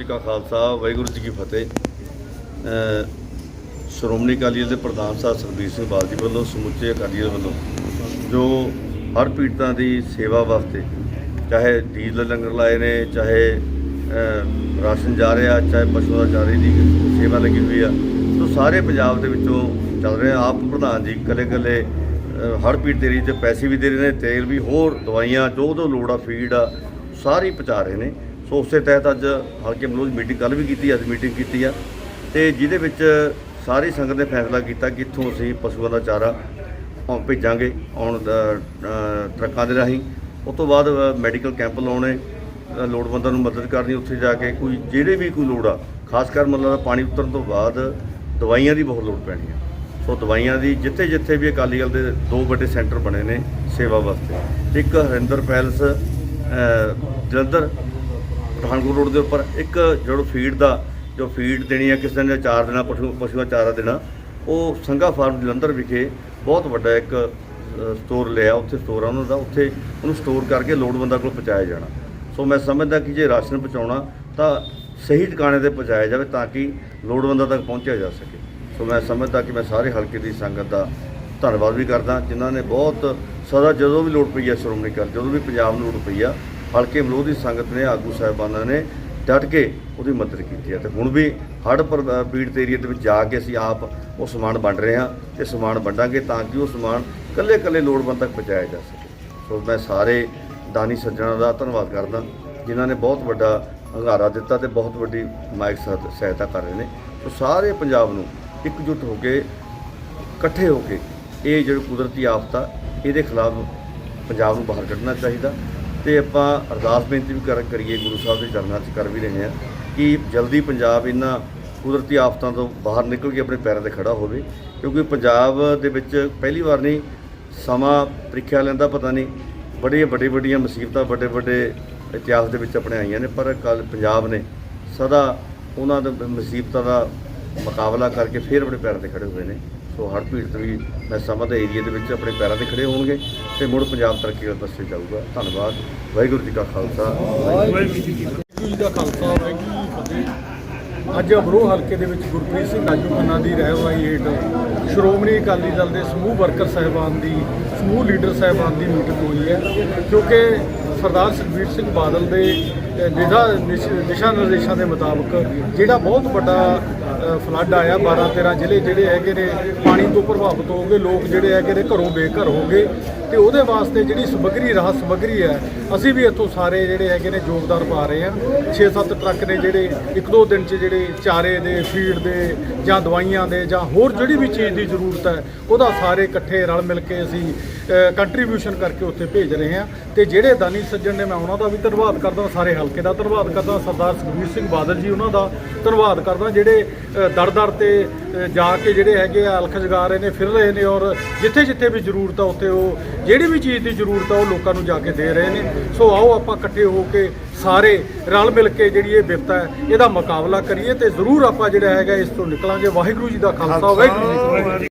ਜੀ ਕਾ ਖਾਲਸਾ, ਵਾਹਿਗੁਰੂ ਜੀ ਕੀ ਫਤਿਹ। ਸ਼੍ਰੋਮਣੀ ਅਕਾਲੀ ਦਲ ਦੇ ਪ੍ਰਧਾਨ ਸਾਹਿਬ ਸਰਬੀਰ ਸਿੰਘ ਬਾਦਲ ਜੀ ਵੱਲੋਂ, ਸਮੁੱਚੇ ਅਕਾਲੀ ਦਲ ਵੱਲੋਂ, ਜੋ ਹਰ ਪੀੜਤਾਂ ਦੀ ਸੇਵਾ ਵਾਸਤੇ, ਚਾਹੇ ਡੀਜ਼ਲ ਲੰਗਰ ਲਾਏ ਨੇ, ਚਾਹੇ ਰਾਸ਼ਨ ਜਾ ਰਿਹਾ, ਚਾਹੇ ਪਸ਼ੂਆਂ ਦਾ ਚਾਰੇ ਦੀ ਸੇਵਾ ਲੱਗੀ ਹੋਈ ਆ, ਸੋ ਸਾਰੇ ਪੰਜਾਬ ਦੇ ਵਿੱਚੋਂ ਚੱਲ ਰਿਹਾ ਆਪ ਪ੍ਰਧਾਨ ਜੀ ਕੱਲੇ ਕੱਲੇ ਹਰ ਪੀੜ ਤੇਰੀ ਤੇ ਪੈਸੇ ਵੀ ਦੇ ਰਹੇ ਨੇ, ਤੇਲ ਵੀ, ਹੋਰ ਦਵਾਈਆਂ ਜੋ ਜੋ ਲੋੜ ਆ, ਫੀਡ ਆ, ਸਾਰੀ ਪਹੁੰਚਾ ਰਹੇ ਨੇ। ਸੋ ਉਸੇ ਤਹਿਤ ਅੱਜ ਹਲਕੇ ਮਲੋਜ ਮੀਟਿੰਗ ਕੱਲ ਵੀ ਕੀਤੀ ਅੱਜ ਮੀਟਿੰਗ ਕੀਤੀ ਆ। ਤੇ ਜਿਹਦੇ ਵਿੱਚ ਸਾਰੀ ਸੰਗਤ ਨੇ ਫੈਸਲਾ ਕੀਤਾ ਕਿ ਇੱਥੋਂ ਅਸੀਂ ਪਸ਼ੂਆਂ ਦਾ ਚਾਰਾ ਅ, ਭੇਜਾਂਗੇ ਆਉਣ ਦਾ, ਟਰੱਕਾਂ ਦੇ ਰਾਹੀਂ। ਉਸ ਤੋਂ ਬਾਅਦ ਮੈਡੀਕਲ ਕੈਂਪ ਲਾਉਣੇ ਲੋੜਵੰਦਾਂ ਨੂੰ ਮਦਦ ਕਰਨੀ ਉੱਥੇ ਜਾ ਕੇ ਕੋਈ ਜਿਹੜੇ ਵੀ ਕੋਈ ਲੋੜ ਆ ਖਾਸ ਕਰ ਮਤਲਬ ਪਾਣੀ ਉਤਰਨ ਤੋਂ ਬਾਅਦ ਦਵਾਈਆਂ ਦੀ ਬਹੁਤ ਲੋੜ ਪੈਣੀ ਆ। ਸੋ ਦਵਾਈਆਂ ਦੀ ਜਿੱਥੇ ਜਿੱਥੇ ਵੀ ਅਕਾਲੀ ਦਲ ਦੇ ਦੋ ਵੱਡੇ ਸੈਂਟਰ ਬਣੇ ਨੇ ਸੇਵਾ ਵਾਸਤੇ ਇੱਕ ਹਰਿੰਦਰ ਪੈਲਸ ਜਲੰਧਰ ਪਠਾਨਕੋਟ ਰੋਡ ਦੇ ਉੱਪਰ ਇੱਕ ਜਿਹੜਾ ਫੀਡ ਦਾ, ਜੋ ਫੀਡ ਦੇਣੀ ਹੈ ਕਿਸੇ ਦਿਨ ਜਾਂ ਚਾਰ ਦਿਨਾਂ, ਪਸ਼ੂ, ਪਸ਼ੂਆਂ ਚਾਰਾ ਦੇਣਾ ਉਹ ਸੰਘਾ ਫਾਰਮ ਜਲੰਧਰ ਵਿਖੇ ਬਹੁਤ ਵੱਡਾ ਇੱਕ ਸਟੋਰ ਲਿਆ, ਉੱਥੇ ਸਟੋਰ ਆ ਉਹਨਾਂ ਦਾ, ਉੱਥੇ ਉਹਨੂੰ ਸਟੋਰ ਕਰਕੇ ਲੋੜਵੰਦਾਂ ਕੋਲ ਪਹੁੰਚਾਇਆ ਜਾਣਾ। ਸੋ ਮੈਂ ਸਮਝਦਾ ਕਿ ਜੇ ਰਾਸ਼ਨ ਪਹੁੰਚਾਉਣਾ, ਤਾਂ ਸਹੀ ਟਿਕਾਣੇ ਤੇ ਪਹੁੰਚਾਇਆ ਜਾਵੇ ਤਾਂ ਕਿ ਲੋੜਵੰਦਾਂ ਤੱਕ ਪਹੁੰਚਿਆ ਜਾ ਸਕੇ। ਸੋ ਮੈਂ ਸਮਝਦਾ ਕਿ ਮੈਂ ਸਾਰੇ ਹਲਕੇ ਦੀ ਸੰਗਤ ਦਾ ਧੰਨਵਾਦ ਵੀ ਕਰਦਾ, ਜਿਨ੍ਹਾਂ ਨੇ ਬਹੁਤ ਸਦਾ ਜਦੋਂ ਵੀ ਲੋੜ ਪਈ ਹੈ ਸ਼੍ਰੋਮਣੀ ਅਕਾਲੀ ਜਦੋਂ ਵੀ ਪੰਜਾਬ ਨੂੰ ਲੋੜ ਪਈ ਆ ਹਲਕੇ ਵਿਰੋਧੀ ਸੰਗਤ ਨੇ, ਆਗੂ ਸਾਹਿਬਾਨਾਂ ਨੇ ਡਟ ਕੇ ਉਹਦੀ ਮਦਦ ਕੀਤੀ ਹੈ। ਤੇ ਹੁਣ ਵੀ ਹੜ੍ਹ ਪਰ ਪੀੜਤ ਏਰੀਆ ਦੇ ਵਿੱਚ ਜਾ ਕੇ ਅਸੀਂ ਆਪ ਉਹ ਸਮਾਨ ਵੰਡ ਰਹੇ ਹਾਂ ਤੇ ਸਮਾਨ ਵੰਡਾਂਗੇ ਤਾਂ ਕਿ ਉਹ ਸਮਾਨ ਕੱਲੇ ਕੱਲੇ ਲੋੜਵੰਦ ਤੱਕ ਪਹੁੰਚਾਇਆ ਜਾ ਸਕੇ। ਸੋ ਮੈਂ ਸਾਰੇ ਦਾਨੀ ਸੱਜਣਾਂ ਦਾ ਧੰਨਵਾਦ ਕਰਦਾ, ਜਿਨ੍ਹਾਂ ਨੇ ਬਹੁਤ ਵੱਡਾ ਹੰਗਾਰਾ ਦਿੱਤਾ ਤੇ ਬਹੁਤ ਵੱਡੀ ਮਾਇਕ ਸਹਾਇਤਾ ਕਰ ਰਹੇ ਨੇ। ਸੋ ਸਾਰੇ ਪੰਜਾਬ ਨੂੰ ਇਕਜੁੱਟ ਹੋ ਕੇ, ਇਕੱਠੇ ਹੋ ਕੇ ਇਹ ਜਿਹੜੀ ਕੁਦਰਤੀ ਆਫਤ ਆ ਇਹਦੇ ਖਿਲਾਫ ਪੰਜਾਬ ਨੂੰ ਬਾਹਰ ਕੱਢਣਾ ਚਾਹੀਦਾ। ਤੇ ਆਪਾਂ ਅਰਦਾਸ ਬੇਨਤੀ ਵੀ ਕਰ ਕਰੀਏ, ਗੁਰੂ ਸਾਹਿਬ ਦੇ ਚਰਨਾਂ 'ਚ ਕਰ ਵੀ ਰਹੇ ਹਾਂ ਕਿ ਜਲਦੀ ਪੰਜਾਬ ਇਹਨਾਂ ਕੁਦਰਤੀ ਆਫਤਾਂ ਤੋਂ ਬਾਹਰ ਨਿਕਲ ਕੇ ਆਪਣੇ ਪੈਰਾਂ ਤੇ ਖੜਾ ਹੋਵੇ, ਕਿਉਂਕਿ ਪੰਜਾਬ ਦੇ ਵਿੱਚ ਪਹਿਲੀ ਵਾਰ ਨਹੀਂ, ਸਮਾਂ ਪ੍ਰੀਖਿਆ ਲੈਂਦਾ ਪਤਾ ਨਹੀਂ, ਬੜੀਆਂ ਵੱਡੇ ਵੱਡੀਆਂ ਮੁਸੀਬਤਾਂ, ਵੱਡੇ ਵੱਡੇ ਇਤਿਹਾਸ ਦੇ ਵਿੱਚ ਆਪਣੇ ਆਈਆਂ ਨੇ, ਪਰ ਕੱਲ ਪੰਜਾਬ ਨੇ ਸਦਾ ਉਹਨਾਂ ਦੇ ਮੁਸੀਬਤਾਂ ਦਾ ਮੁਕਾਬਲਾ ਕਰਕੇ ਫਿਰ ਆਪਣੇ ਪੈਰਾਂ ਤੇ ਖੜੇ ਹੋਏ ਨੇ। ਸੋ ਹਰ ਪੀੜਤ ਵੀ ਮੈਂ ਸਮਝਦਾ ਏਰੀਆ ਦੇ ਵਿੱਚ ਆਪਣੇ ਪੈਰਾਂ ਤੇ ਖੜੇ ਹੋਣਗੇ ਤੇ ਮੁੜ ਪੰਜਾਬ ਤਰੱਕੀ ਵੱਲ ਪਾਸੇ ਜਾਊਗਾ। ਧੰਨਵਾਦ। ਵਾਹਿਗੁਰੂ ਜੀ ਕਾ ਖਾਲਸਾ। ਵਾਹਿਗੁਰੂ ਜੀ ਦਾ ਖਾਲਸਾ, ਵਾਹਿਗੁਰੂ ਜੀ ਫਤਿਹ। ਅੱਜ ਅਬਰੋਹ ਹਲਕੇ ਦੇ ਵਿੱਚ ਗੁਰਪ੍ਰੀਤ ਸਿੰਘ ਰਾਜੂ ਖੰਨਾ ਦੀ ਰਹਿਵਾਈ ਹੇਠ ਸ਼੍ਰੋਮਣੀ ਅਕਾਲੀ ਦਲ ਦੇ ਸਮੂਹ ਵਰਕਰ ਸਹਿਬਾਨ ਦੀ, ਸਮੂਹ ਲੀਡਰ ਸਹਿਬਾਨ ਦੀ ਮੀਟਿੰਗ ਹੋਈ ਹੈ, ਕਿਉਂਕਿ ਸਰਦਾਰ ਸੁਖਬੀਰ ਸਿੰਘ ਬਾਦਲ ਦੇ ਦਿਸ਼ਾ ਨਿਸ਼- ਦਿਸ਼ਾ ਨਿਰਦੇਸ਼ਾਂ ਦੇ ਮੁਤਾਬਕ ਜਿਹੜਾ ਬਹੁਤ ਵੱਡਾ ਫਲੱਡ ਆਇਆ 12 13 ਜ਼ਿਲ੍ਹੇ ਜਿਹੜੇ ਹੈਗੇ ਨੇ, ਪਾਣੀ ਤੋਂ ਪ੍ਰਭਾਵਿਤ ਹੋ ਗਏ, ਲੋਕ ਜਿਹੜੇ ਹੈਗੇ ਨੇ ਘਰੋਂ ਬੇਘਰ ਹੋ ਗਏ ਤੇ ਉਹਦੇ ਵਾਸਤੇ ਜਿਹੜੀ ਸਮੱਗਰੀ ਰਾਹਤ ਸਮੱਗਰੀ ਹੈ ਅਸੀਂ ਵੀ ਇੱਥੋਂ ਸਾਰੇ ਜਿਹੜੇ ਹੈਗੇ ਨੇ ਯੋਗਦਾਨ ਪਾ ਰਹੇ ਹਾਂ। 6-7 ਟਰੱਕ ਨੇ ਜਿਹੜੇ ਇੱਕ ਦੋ ਦਿਨ 'ਚ ਜਿਹੜੇ ਚਾਰੇ ਦੇ, ਫੀਡ ਦੇ ਜਾਂ ਦਵਾਈਆਂ ਦੇ ਜਾਂ ਹੋਰ ਜਿਹੜੀ ਵੀ ਚੀਜ਼ ਦੀ ਜ਼ਰੂਰਤ ਹੈ, ਉਹਦਾ ਸਾਰੇ ਇਕੱਠੇ ਰਲ ਮਿਲ ਕੇ ਅਸੀਂ ਕੰਟਰੀਬਿਊਸ਼ਨ ਕਰਕੇ ਉੱਥੇ ਭੇਜ ਰਹੇ ਹਾਂ। ਤੇ ਜਿਹੜੇ ਦਾਨੀ ਸੱਜਣ ਨੇ, ਮੈਂ ਉਹਨਾਂ ਦਾ ਵੀ ਧੰਨਵਾਦ ਕਰਦਾ, ਸਾਰੇ ਹਲਕੇ ਦਾ ਧੰਨਵਾਦ ਕਰਦਾ, ਸਰਦਾਰ ਸੁਖਬੀਰ ਸਿੰਘ ਬਾਦਲ ਜੀ ਉਹਨਾਂ ਦਾ ਧੰਨਵਾਦ ਕਰਦਾ, ਜਿਹੜੇ ਦਰ ਦਰ ਤੇ ਜਾ ਕੇ ਜਿਹੜੇ ਹੈਗੇ ਆ, ਅਲਖ ਜਗਾ ਰਹੇ ਨੇ, ਫਿਰ ਰਹੇ ਨੇ ਔਰ ਜਿੱਥੇ ਜਿੱਥੇ ਵੀ ਜ਼ਰੂਰਤ ਆ, ਉੱਥੇ ਉਹ ਜਿਹੜੀ ਵੀ ਚੀਜ਼ ਦੀ ਜ਼ਰੂਰਤ ਆ, ਉਹ ਲੋਕਾਂ ਨੂੰ ਜਾ ਕੇ ਦੇ ਰਹੇ ਨੇ। ਸੋ ਆਓ ਆਪਾਂ ਇਕੱਠੇ ਹੋ ਕੇ ਸਾਰੇ ਰਲ ਮਿਲ ਕੇ ਜਿਹੜੀ ਇਹ ਬਿਪਤਾ ਹੈ ਇਹਦਾ ਮੁਕਾਬਲਾ ਕਰੀਏ ਤੇ ਜ਼ਰੂਰ ਆਪਾਂ ਜਿਹੜਾ ਹੈਗਾ ਇਸ ਤੋਂ ਨਿਕਲਾਂਗੇ। ਵਾਹਿਗੁਰੂ ਜੀ ਦਾ ਖਾਲਸਾ। ਵਾਹਿਗੁਰੂ ਜੀ ਕੀ ਫਤਿਹ।